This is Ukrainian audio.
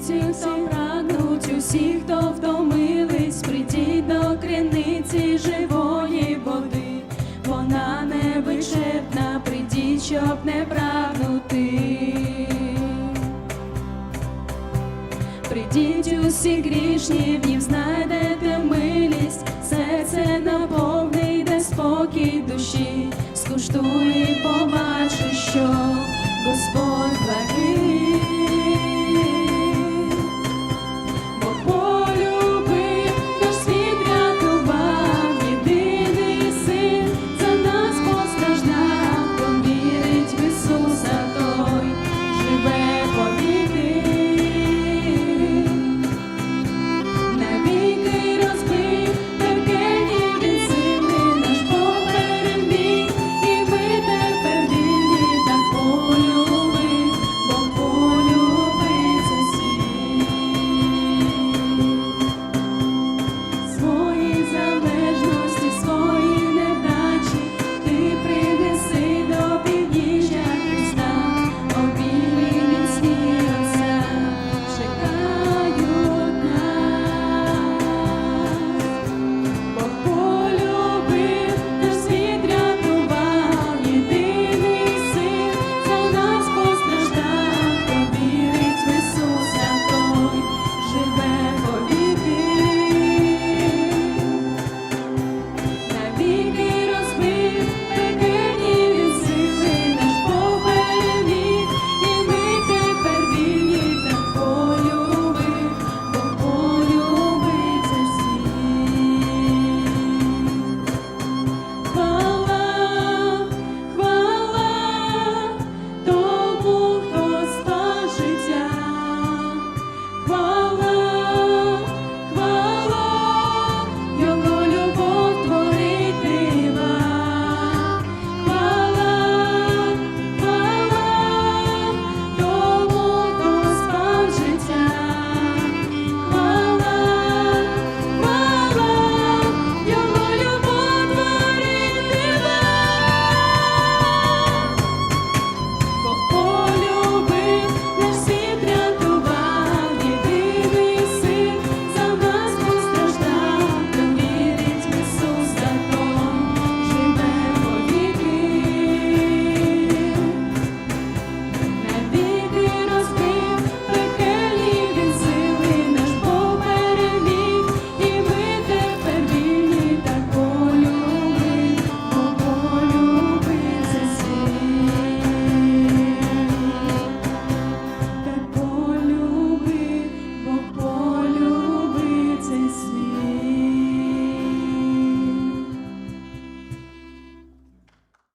криниці, хто прагнуть, усі, хто втомились, прийдіть до криниці живої води, вона не вичерпна, прийдіть, щоб не прагнути.